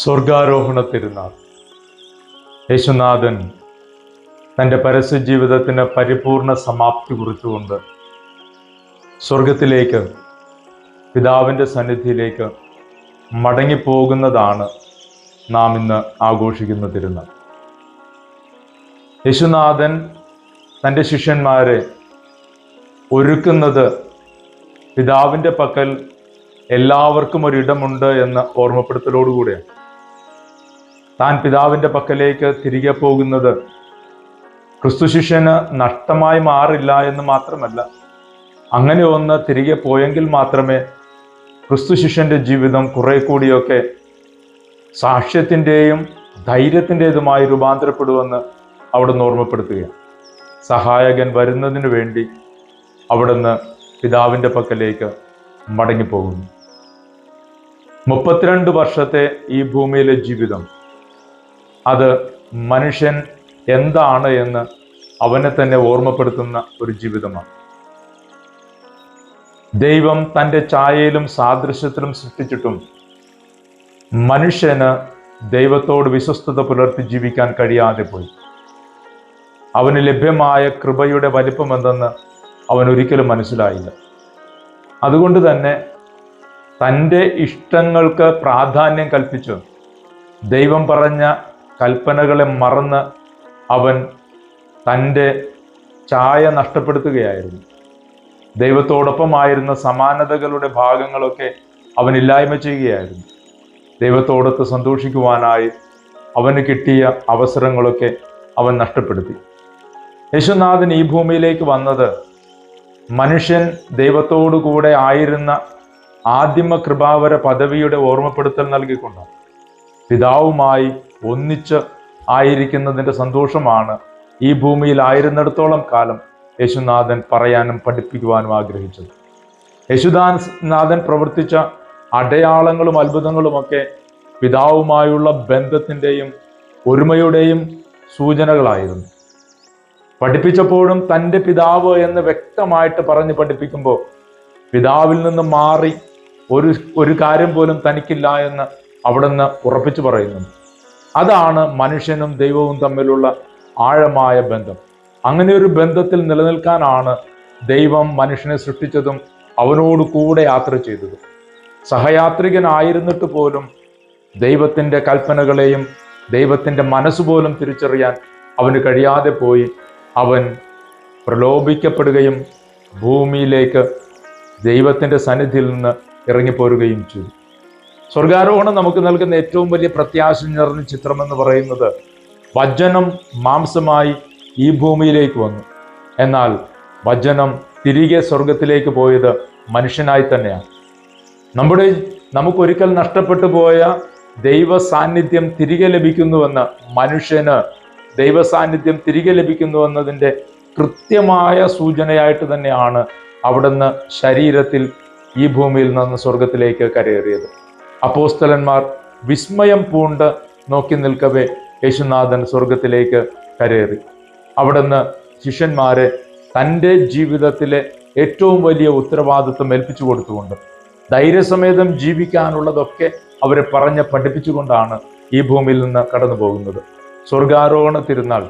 സ്വർഗാരോഹണ തിരുനാൾ യേശുനാഥൻ തന്റെ പരസ്യ ജീവിതത്തിന് പരിപൂർണ സമാപ്തി കുറിച്ചുകൊണ്ട് സ്വർഗത്തിലേക്ക് പിതാവിന്റെ സന്നിധിയിലേക്ക് മടങ്ങിപ്പോകുന്നതാണ് നാം ഇന്ന് ആഘോഷിക്കുന്ന തിരുനാൾ. യേശുനാഥൻ തന്റെ ശിഷ്യന്മാരെ ഒരുക്കുന്നത് പിതാവിന്റെ പക്കൽ എല്ലാവർക്കും ഒരിടമുണ്ട് എന്ന ഓർമ്മപ്പെടുത്തലോടുകൂടിയാണ്. താൻ പിതാവിന്റെ പക്കലേക്ക് തിരികെ പോകുന്നത് ക്രിസ്തു ശിഷ്യന് നഷ്ടമായി മാറില്ല എന്ന് മാത്രമല്ല അങ്ങനെ ഒന്ന് തിരികെ പോയെങ്കിൽ മാത്രമേ ക്രിസ്തു ശിഷ്യന്റെ ജീവിതം കുറെ കൂടിയൊക്കെ സാക്ഷ്യത്തിന്റെയും ധൈര്യത്തിന്റെതുമായി രൂപാന്തരപ്പെടുമെന്ന് അവിടുന്ന് ഓർമ്മപ്പെടുത്തുകയാണ്. സഹായകൻ വരുന്നതിന് വേണ്ടി അവിടുന്ന് പിതാവിന്റെ പക്കലേക്ക് മടങ്ങിപ്പോകുന്നു. മുപ്പത്തിരണ്ട് വർഷത്തെ ഈ ഭൂമിയിലെ ജീവിതം അത് മനുഷ്യൻ എന്താണ് എന്ന് അവനെ തന്നെ ഓർമ്മപ്പെടുത്തുന്ന ഒരു ജീവിതമാണ്. ദൈവം തന്റെ ഛായയിലും സാദൃശ്യത്തിലും സൃഷ്ടിച്ചിട്ടും മനുഷ്യന് ദൈവത്തോട് വിശ്വസ്തത പുലർത്തി ജീവിക്കാൻ കഴിയാതെ പോയി. അവന് ലഭ്യമായ കൃപയുടെ വലിപ്പമെന്തെന്ന് അവൻ ഒരിക്കലും മനസ്സിലായില്ല. അതുകൊണ്ട് തന്നെ തന്റെ ഇഷ്ടങ്ങൾക്ക് പ്രാധാന്യം കൽപ്പിച്ചു ദൈവം പറഞ്ഞ കൽപ്പനകളെ മറന്ന് അവൻ തന്റെ ചായ നഷ്ടപ്പെടുത്തുകയായിരുന്നു. ദൈവത്തോടൊപ്പമായിരുന്ന സമാനതകളുടെ ഭാഗങ്ങളൊക്കെ അവൻ ഇല്ലായ്മ ചെയ്യുകയായിരുന്നു. ദൈവത്തോടൊത്ത് സന്തോഷിക്കുവാനായി അവന് കിട്ടിയ അവസരങ്ങളൊക്കെ അവൻ നഷ്ടപ്പെടുത്തി. യേശുനാഥൻ ഈ ഭൂമിയിലേക്ക് വന്നത് മനുഷ്യൻ ദൈവത്തോടു കൂടെ ആയിരുന്ന ആദിമ കൃപാവര പദവിയുടെ ഓർമ്മപ്പെടുത്തൽ നൽകിക്കൊണ്ടാണ്. പിതാവുമായി ഒന്നിച്ച് ആയിരിക്കുന്നതിന്റെ സന്തോഷമാണ് ഈ ഭൂമിയിൽ ആയിരുന്നിടത്തോളം കാലം യേശുനാഥൻ പറയാനും പഠിപ്പിക്കുവാനും ആഗ്രഹിച്ചത്. യേശുദാനാഥൻ പ്രവർത്തിച്ച അടയാളങ്ങളും അത്ഭുതങ്ങളുമൊക്കെ പിതാവുമായുള്ള ബന്ധത്തിന്റെയും ഒരുമയുടെയും സൂചനകളായിരുന്നു. പഠിപ്പിച്ചപ്പോഴും തന്റെ പിതാവ് എന്ന് വ്യക്തമായിട്ട് പറഞ്ഞ് പഠിപ്പിക്കുമ്പോൾ പിതാവിൽ നിന്ന് മാറി ഒരു ഒരു കാര്യം പോലും തനിക്കില്ല എന്ന് അവിടുന്ന് ഉറപ്പിച്ചു പറയുന്നു. അതാണ് മനുഷ്യനും ദൈവവും തമ്മിലുള്ള ആഴമായ ബന്ധം. അങ്ങനെ ഒരു ബന്ധത്തിൽ നിലനിൽക്കാനാണ് ദൈവം മനുഷ്യനെ സൃഷ്ടിച്ചതും അവനോട് കൂടെ യാത്ര ചെയ്തതും. സഹയാത്രികനായിരുന്നിട്ട് പോലും ദൈവത്തിന്റെ കൽപ്പനകളെയും ദൈവത്തിന്റെ മനസ്സുപോലും തിരിച്ചറിയാൻ അവന് കഴിയാതെ പോയി അവൻ പ്രലോഭിക്കപ്പെടുകയും ഭൂമിയിലേക്ക് ദൈവത്തിന്റെ സന്നിധിയിൽ നിന്ന് ഇറങ്ങിപ്പോരുകയും ചെയ്തു. സ്വർഗാരോഹണം നമുക്ക് നൽകുന്ന ഏറ്റവും വലിയ പ്രത്യാശ നിറഞ്ഞ ചിത്രം എന്ന് പറയുന്നത് വചനം മാംസമായി ഈ ഭൂമിയിലേക്ക് വന്നു. എന്നാൽ വചനം തിരികെ സ്വർഗത്തിലേക്ക് പോയത് മനുഷ്യനായി തന്നെയാണ്. നമ്മുടെ നമുക്കൊരിക്കൽ നഷ്ടപ്പെട്ടു പോയ ദൈവ സാന്നിധ്യം തിരികെ ലഭിക്കുന്നുവെന്ന് മനുഷ്യന് ദൈവ സാന്നിധ്യം തിരികെ ലഭിക്കുന്നുവെന്നതിന്റെ കൃത്യമായ സൂചനയായിട്ട് തന്നെയാണ് അവിടുന്ന് ശരീരത്തിൽ ഈ ഭൂമിയിൽ നിന്ന് സ്വർഗത്തിലേക്ക് കരയേറിയത്. അപ്പോസ്തലന്മാർ വിസ്മയം പൂണ്ട് നോക്കി നിൽക്കവേ യേശുനാഥൻ സ്വർഗത്തിലേക്ക് കരേറി അവിടുന്ന് ശിഷ്യന്മാരെ തന്റെ ജീവിതത്തിലെ ഏറ്റവും വലിയ ഉത്തരവാദിത്വം ഏൽപ്പിച്ചു കൊടുത്തുകൊണ്ട് ധൈര്യസമേതം ജീവിക്കാനുള്ളതൊക്കെ അവരെ പറഞ്ഞ് പഠിപ്പിച്ചുകൊണ്ടാണ് ഈ ഭൂമിയിൽ നിന്ന് കടന്നു പോകുന്നത് സ്വർഗാരോഹണ തിരുനാൾ.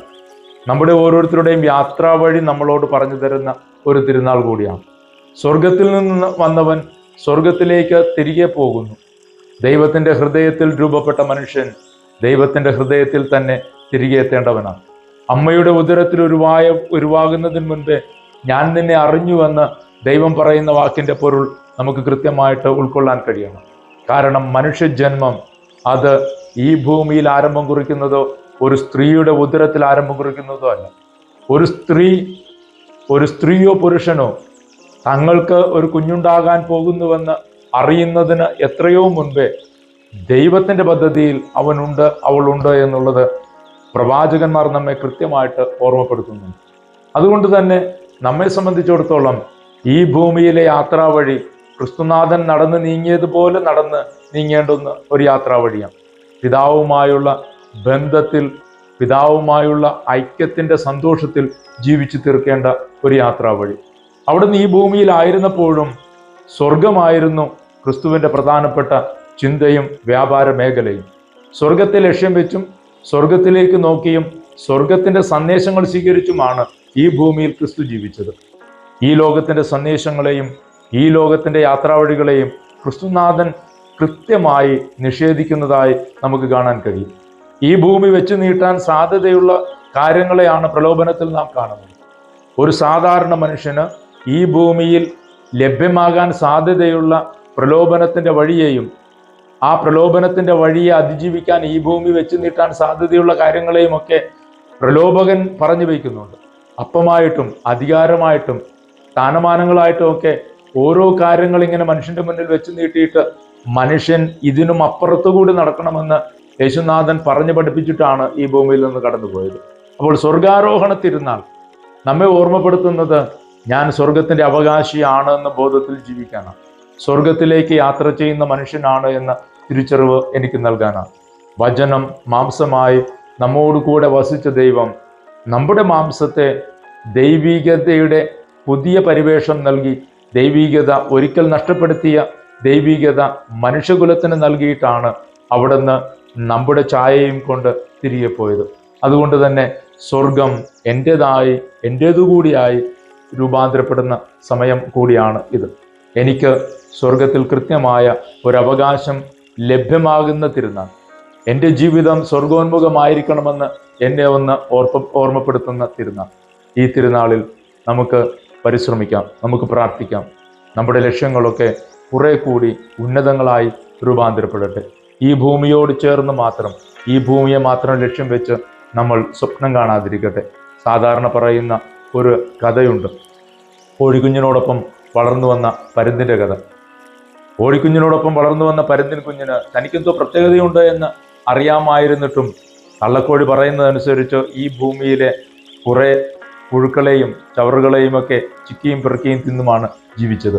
നമ്മുടെ ഓരോരുത്തരുടെയും യാത്രാ വഴി നമ്മളോട് പറഞ്ഞു തരുന്ന ഒരു തിരുനാൾ കൂടിയാണ്. സ്വർഗത്തിൽ നിന്ന് വന്നവൻ സ്വർഗത്തിലേക്ക് തിരികെ പോകുന്നു. ദൈവത്തിന്റെ ഹൃദയത്തിൽ രൂപപ്പെട്ട മനുഷ്യൻ ദൈവത്തിന്റെ ഹൃദയത്തിൽ തന്നെ തിരികെ എത്തേണ്ടവനാണ്. അമ്മയുടെ ഉദരത്തിൽ ഉരുവായ ഉരുവാകുന്നതിന് മുൻപേ ഞാൻ നിന്നെ അറിഞ്ഞുവെന്ന് ദൈവം പറയുന്ന വാക്കിന്റെ പൊരുൾ നമുക്ക് കൃത്യമായിട്ട് ഉൾക്കൊള്ളാൻ കഴിയണം. കാരണം മനുഷ്യജന്മം അത് ഈ ഭൂമിയിൽ ആരംഭം കുറിക്കുന്നതോ ഒരു സ്ത്രീയുടെ ഉദരത്തിൽ ആരംഭം കുറിക്കുന്നതോ അല്ല. ഒരു സ്ത്രീ ഒരു സ്ത്രീയോ പുരുഷനോ തങ്ങൾക്ക് ഒരു കുഞ്ഞുണ്ടാകാൻ പോകുന്നുവെന്ന് അറിയുന്നതിന് എത്രയോ മുൻപേ ദൈവത്തിന്റെ പദ്ധതിയിൽ അവനുണ്ട് അവളുണ്ട് എന്നുള്ളത് പ്രവാചകന്മാർ നമ്മെ കൃത്യമായിട്ട് ഓർമ്മപ്പെടുത്തുന്നു അതുകൊണ്ട് തന്നെ നമ്മെ സംബന്ധിച്ചിടത്തോളം ഈ ഭൂമിയിലെ യാത്രാ വഴി ക്രിസ്തുനാഥൻ നടന്ന് നീങ്ങിയതുപോലെ നടന്ന് നീങ്ങേണ്ടുന്ന ഒരു യാത്രാ വഴിയാണ്. പിതാവുമായുള്ള ബന്ധത്തിൽ പിതാവുമായുള്ള ഐക്യത്തിന്റെ സന്തോഷത്തിൽ ജീവിച്ചു തീർക്കേണ്ട ഒരു യാത്രാ വഴി. അവിടുന്ന് ഈ ഭൂമിയിലായിരുന്നപ്പോഴും സ്വർഗമായിരുന്നു ക്രിസ്തുവിന്റെ പ്രധാനപ്പെട്ട ചിന്തയും വ്യാപാര മേഖലയും. സ്വർഗത്തെ ലക്ഷ്യം വെച്ചും സ്വർഗത്തിലേക്ക് നോക്കിയും സ്വർഗത്തിന്റെ സന്ദേശങ്ങൾ സ്വീകരിച്ചുമാണ് ഈ ഭൂമിയിൽ ക്രിസ്തു ജീവിച്ചത്. ഈ ലോകത്തിന്റെ സന്ദേശങ്ങളെയും ഈ ലോകത്തിന്റെ യാത്രാവഴികളെയും ക്രിസ്തുനാഥൻ കൃത്യമായി നിഷേധിക്കുന്നതായി നമുക്ക് കാണാൻ കഴിയും. ഈ ഭൂമി വെച്ച് നീട്ടാൻ സാധ്യതയുള്ള കാര്യങ്ങളെയാണ് പ്രലോഭനത്തിൽ നാം കാണുന്നത്. ഒരു സാധാരണ മനുഷ്യന് ഈ ഭൂമിയിൽ ലഭ്യമാകാൻ സാധ്യതയുള്ള പ്രലോഭനത്തിന്റെ വഴിയെയും ആ പ്രലോഭനത്തിന്റെ വഴിയെ അതിജീവിക്കാൻ ഈ ഭൂമി വെച്ച് നീട്ടാൻ സാധ്യതയുള്ള കാര്യങ്ങളെയും ഒക്കെ പ്രലോഭകൻ പറഞ്ഞു വയ്ക്കുന്നുണ്ട്. അപ്പമായിട്ടും അധികാരമായിട്ടും സ്ഥാനമാനങ്ങളായിട്ടും ഒക്കെ ഓരോ കാര്യങ്ങൾ ഇങ്ങനെ മനുഷ്യന്റെ മുന്നിൽ വെച്ച് നീട്ടിയിട്ട് മനുഷ്യൻ ഇതിനും അപ്പുറത്തുകൂടി നടക്കണമെന്ന് യേശുനാഥൻ പറഞ്ഞു പഠിപ്പിച്ചിട്ടാണ് ഈ ഭൂമിയിൽ നിന്ന് കടന്നുപോയത്. അപ്പോൾ സ്വർഗാരോഹണ നമ്മെ ഓർമ്മപ്പെടുത്തുന്നത് ഞാൻ സ്വർഗത്തിന്റെ അവകാശിയാണ് എന്ന ബോധത്തിൽ ജീവിക്കാനാണ്. സ്വർഗത്തിലേക്ക് യാത്ര ചെയ്യുന്ന മനുഷ്യനാണ് എന്ന തിരിച്ചറിവ് എനിക്ക് നൽകാനാണ്. വചനം മാംസമായി നമ്മോടുകൂടെ വസിച്ച ദൈവം നമ്മുടെ മാംസത്തെ ദൈവികതയുടെ പുതിയ പരിവേഷം നൽകി ദൈവികത ഒരിക്കൽ നഷ്ടപ്പെടുത്തിയ ദൈവികത മനുഷ്യകുലത്തിന് നൽകിയിട്ടാണ് അവിടുന്ന് നമ്മുടെ ഛായയും കൊണ്ട് തിരികെ പോയത്. അതുകൊണ്ട് തന്നെ സ്വർഗം എന്റെതായി എന്റേതുകൂടിയായി രൂപാന്തരപ്പെടുന്ന സമയം കൂടിയാണ് ഇത്. എനിക്ക് സ്വർഗത്തിൽ കൃത്യമായ ഒരവകാശം ലഭ്യമാകുന്ന തിരുനാൾ. എന്റെ ജീവിതം സ്വർഗോന്മുഖമായിരിക്കണമെന്ന് എന്നെ ഒന്ന് ഓർപ്പ ഓർമ്മപ്പെടുത്തുന്ന തിരുനാൾ. ഈ തിരുനാളിൽ നമുക്ക് പരിശ്രമിക്കാം നമുക്ക് പ്രാർത്ഥിക്കാം. നമ്മുടെ ലക്ഷ്യങ്ങളൊക്കെ കുറെ കൂടി ഉന്നതങ്ങളായി രൂപാന്തരപ്പെടട്ടെ. ഈ ഭൂമിയോട് ചേർന്ന് മാത്രം ഈ ഭൂമിയെ മാത്രം ലക്ഷ്യം വെച്ച് നമ്മൾ സ്വപ്നം കാണാതിരിക്കട്ടെ. സാധാരണ പറയുന്ന ഒരു കഥയുണ്ട്. കോഴിക്കുഞ്ഞിനോടൊപ്പം വളർന്നു വന്ന പരുന്തിന്റെ കഥ. കോഴിക്കുഞ്ഞിനോടൊപ്പം വളർന്നു വന്ന പരുന്തിൻ കുഞ്ഞിന് തനിക്കെന്തോ പ്രത്യേകതയുണ്ട് എന്ന് അറിയാമായിരുന്നിട്ടും കള്ളക്കോഴി പറയുന്നതനുസരിച്ച് ഈ ഭൂമിയിലെ കുറേ പുഴുക്കളെയും ചവറുകളെയും ഒക്കെ ചിക്കിയും പെറുക്കിയും തിന്നുമാണ് ജീവിച്ചത്.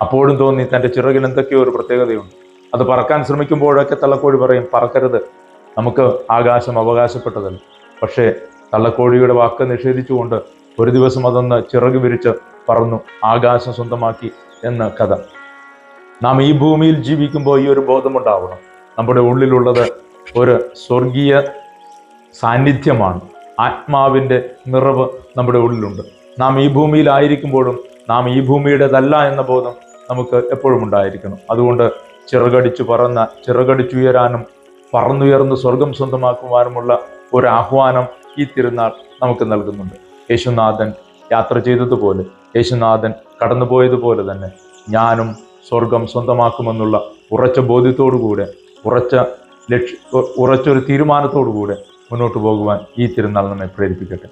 അപ്പോഴും തോന്നി തന്റെ ചിറകിൽ എന്തൊക്കെയോ ഒരു പ്രത്യേകതയുണ്ട്. അത് പറക്കാൻ ശ്രമിക്കുമ്പോഴൊക്കെ തള്ളക്കോഴി പറയും പറക്കരുത്. നമുക്ക് ആകാശം അവകാശപ്പെട്ടതല്ല. പക്ഷേ തള്ളക്കോഴിയുടെ വാക്ക് നിഷേധിച്ചുകൊണ്ട് ഒരു ദിവസം അതൊന്ന് ചിറക് വിരിച്ച് പറന്നു ആകാശം സ്വന്തമാക്കി എന്ന കഥ. നാം ഈ ഭൂമിയിൽ ജീവിക്കുമ്പോൾ ഈ ഒരു ബോധമുണ്ടാവണം. നമ്മുടെ ഉള്ളിലുള്ളത് ഒരു സ്വർഗീയ സാന്നിധ്യമാണ്. ആത്മാവിന്റെ നിറവ് നമ്മുടെ ഉള്ളിലുണ്ട്. നാം ഈ ഭൂമിയിലായിരിക്കുമ്പോഴും നാം ഈ ഭൂമിയുടേതല്ല എന്ന ബോധം നമുക്ക് എപ്പോഴും ഉണ്ടായിരിക്കണം. അതുകൊണ്ട് ചിറകടിച്ചു പറന്ന ചിറകടിച്ചുയരാനും പറന്നുയർന്ന് സ്വർഗം സ്വന്തമാക്കുവാനുമുള്ള ഒരു ആഹ്വാനം ഈ തിരുനാൾ നമുക്ക് നൽകുന്നുണ്ട്. യേശുനാഥൻ യാത്ര ചെയ്തതുപോലെ യേശുനാഥൻ കടന്നുപോയതുപോലെ തന്നെ ഞാനും സ്വർഗം സ്വന്തമാക്കുമെന്നുള്ള ഉറച്ച ബോധ്യത്തോടുകൂടെ ഉറച്ച ലക്ഷ്യ ഉറച്ചൊരു തീരുമാനത്തോടുകൂടെ മുന്നോട്ട് പോകുവാൻ ഈ തിരുനാൾ നമ്മെ പ്രേരിപ്പിക്കട്ടെ.